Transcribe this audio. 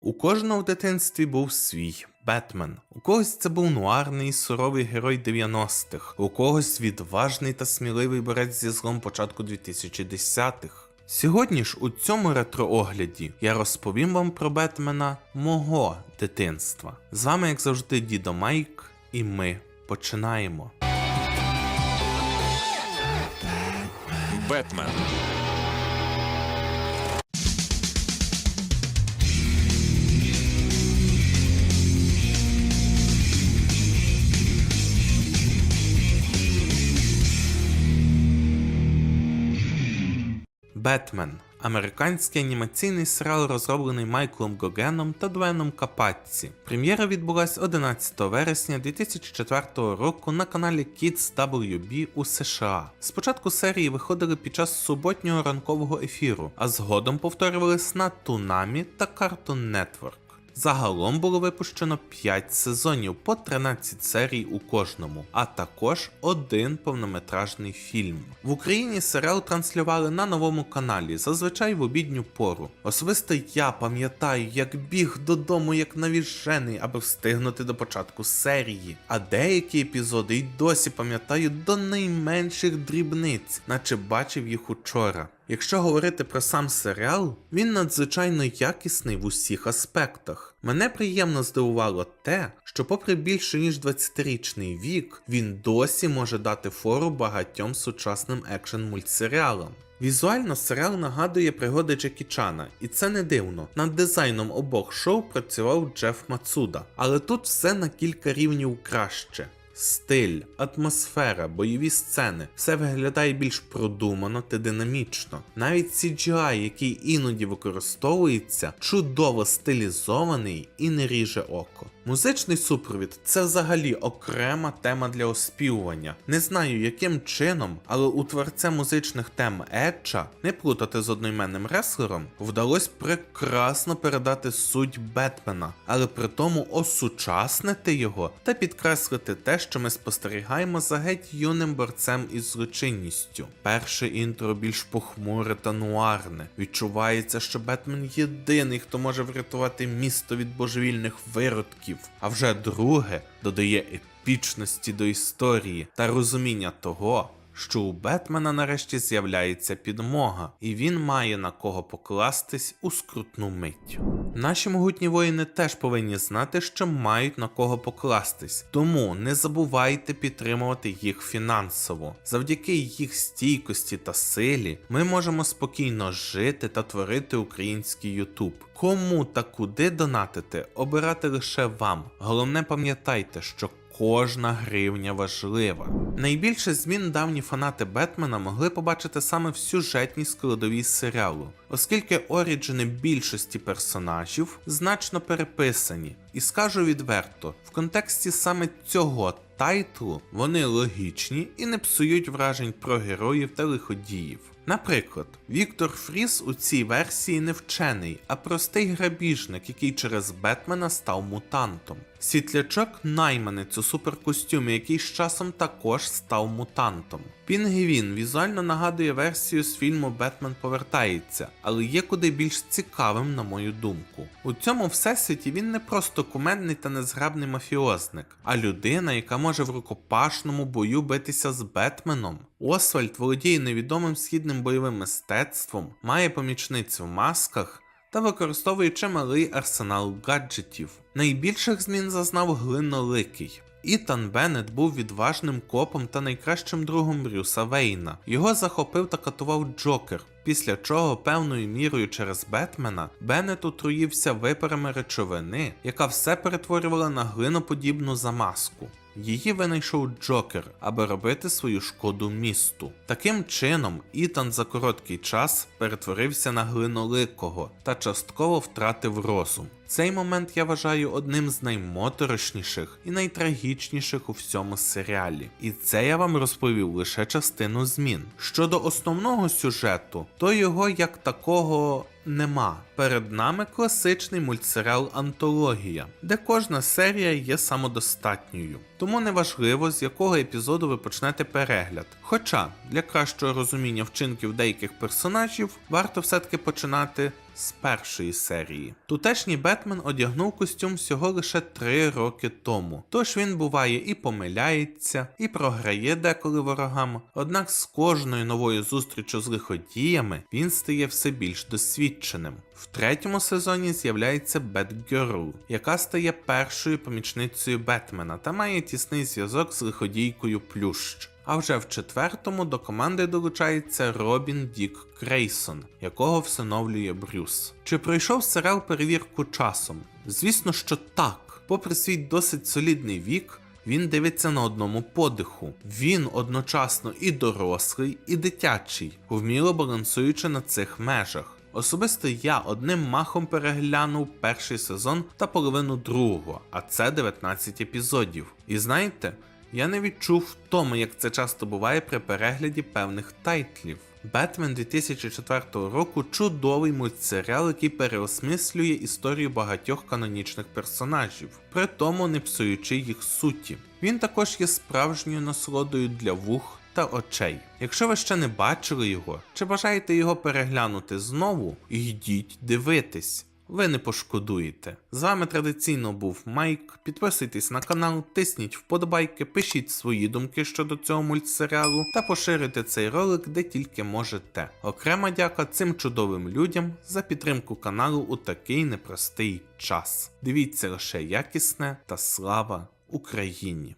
У кожного в дитинстві був свій Бетмен. У когось це був нуарний суровий герой 90-х, у когось відважний та сміливий борець зі злом початку 2010-х. Сьогодні ж у цьому ретро-огляді я розповім вам про Бетмена мого дитинства. З вами, як завжди, дідо Майк, і ми починаємо. Бетмен. Бетмен американський анімаційний серіал, розроблений Майклом Гогеном та Двеном Капатці. Прем'єра відбулась 11 вересня 2004 року на каналі Kids WB у США. Спочатку серії виходили під час суботнього ранкового ефіру, а згодом повторювались на Тунамі та Cartoon Network. Загалом було випущено 5 сезонів по 13 серій у кожному, а також один повнометражний фільм. В Україні серіал транслювали на новому каналі, зазвичай в обідню пору. Особисто я пам'ятаю, як біг додому як навіжений, аби встигнути до початку серії. А деякі епізоди й досі пам'ятаю до найменших дрібниць, наче бачив їх учора. Якщо говорити про сам серіал, він надзвичайно якісний в усіх аспектах. Мене приємно здивувало те, що, попри більше ніж 20-річний вік, він досі може дати фору багатьом сучасним екшен мультсеріалам. Візуально серіал нагадує пригоди Джекі Чана, і це не дивно. Над дизайном обох шоу працював Джеф Мацуда, але тут все на кілька рівнів краще. Стиль, атмосфера, бойові сцени все виглядає більш продумано та динамічно. Навіть CGI, який іноді використовується, чудово стилізований і не ріже око. Музичний супровід це взагалі окрема тема для оспівування. Не знаю яким чином, але у творця музичних тем Едча, не плутати з одноіменним реслером, вдалося прекрасно передати суть Бетмена, але при тому осучаснити його та підкреслити те, що ми спостерігаємо за геть юним борцем із злочинністю. Перше інтро більш похмуре та нуарне. Відчувається, що Бетмен єдиний, хто може врятувати місто від божевільних виродків. А вже друге додає епічності до історії та розуміння того, що у Бетмена нарешті з'являється підмога, і він має на кого покластись у скрутну мить. Наші могутні воїни теж повинні знати, що мають на кого покластись, тому не забувайте підтримувати їх фінансово. Завдяки їх стійкості та силі ми можемо спокійно жити та творити український Ютуб. Кому та куди донатити, обирати лише вам. Головне пам'ятайте, що Кожна гривня важлива. Найбільше змін давні фанати Бетмена могли побачити саме в сюжетній складовій серіалу, оскільки оріджини більшості персонажів значно переписані. І скажу відверто, в контексті саме цього тайтлу вони логічні і не псують вражень про героїв та лиходіїв. Наприклад, Віктор Фріс у цій версії не вчений, а простий грабіжник, який через Бетмена став мутантом. Світлячок найманець у суперкостюмі, який з часом також став мутантом. Пінгвін візуально нагадує версію з фільму Бетмен повертається, але є куди більш цікавим, на мою думку. У цьому всесвіті він не просто кумедний та незграбний мафіозник, а людина, яка може в рукопашному бою битися з Бетменом. Освальд володіє невідомим східним бойовим мистецтвом, має помічниць в масках та використовує чималий арсенал гаджетів. Найбільших змін зазнав глиноликий. Ітан Беннет був відважним копом та найкращим другом Брюса Вейна. Його захопив та катував Джокер. Після чого певною мірою через Бетмена Беннет отруївся випарами речовини, яка все перетворювала на глиноподібну замазку. Її винайшов Джокер, аби робити свою шкоду місту. Таким чином, Ітан за короткий час перетворився на глиноликого та частково втратив розум. Цей момент я вважаю одним з наймоторошніших і найтрагічніших у всьому серіалі. І це я вам розповів лише частину змін. Щодо основного сюжету, то його як такого нема. Перед нами класичний мультсеріал Антологія, де кожна серія є самодостатньою. Тому неважливо, з якого епізоду ви почнете перегляд. Хоча для кращого розуміння вчинків деяких персонажів варто все-таки починати з першої серії. Тутешній Бетмен одягнув костюм всього лише 3 роки тому. Тож він буває і помиляється, і програє деколи ворогам. Однак з кожною новою зустрічю з лиходіями він стає все більш досвідченим. В третьому сезоні з'являється Бетгерл, яка стає першою помічницею Бетмена та має тісний зв'язок з лиходійкою Плющ. А вже в четвертому до команди долучається Робін Дік Крейсон, якого всиновлює Брюс. Чи пройшов серіал перевірку часом? Звісно, що так. Попри свій досить солідний вік, він дивиться на одному подиху. Він одночасно і дорослий, і дитячий, вміло балансуючи на цих межах. Особисто я одним махом переглянув перший сезон та половину другого, а це 19 епізодів. І знаєте, я не відчув втоми, як це часто буває при перегляді певних тайтлів. Бетмен 2004 року чудовий мультсеріал, який переосмислює історію багатьох канонічних персонажів, при тому не псуючи їх суті. Він також є справжньою насолодою для вух та очей. Якщо ви ще не бачили його, чи бажаєте його переглянути знову, йдіть дивитись. Ви не пошкодуєте. З вами традиційно був Майк. Підписуйтесь на канал, тисніть вподобайки, пишіть свої думки щодо цього мультсеріалу та поширюйте цей ролик де тільки можете. Окрема дяка цим чудовим людям за підтримку каналу у такий непростий час. Дивіться лише якісне та слава Україні!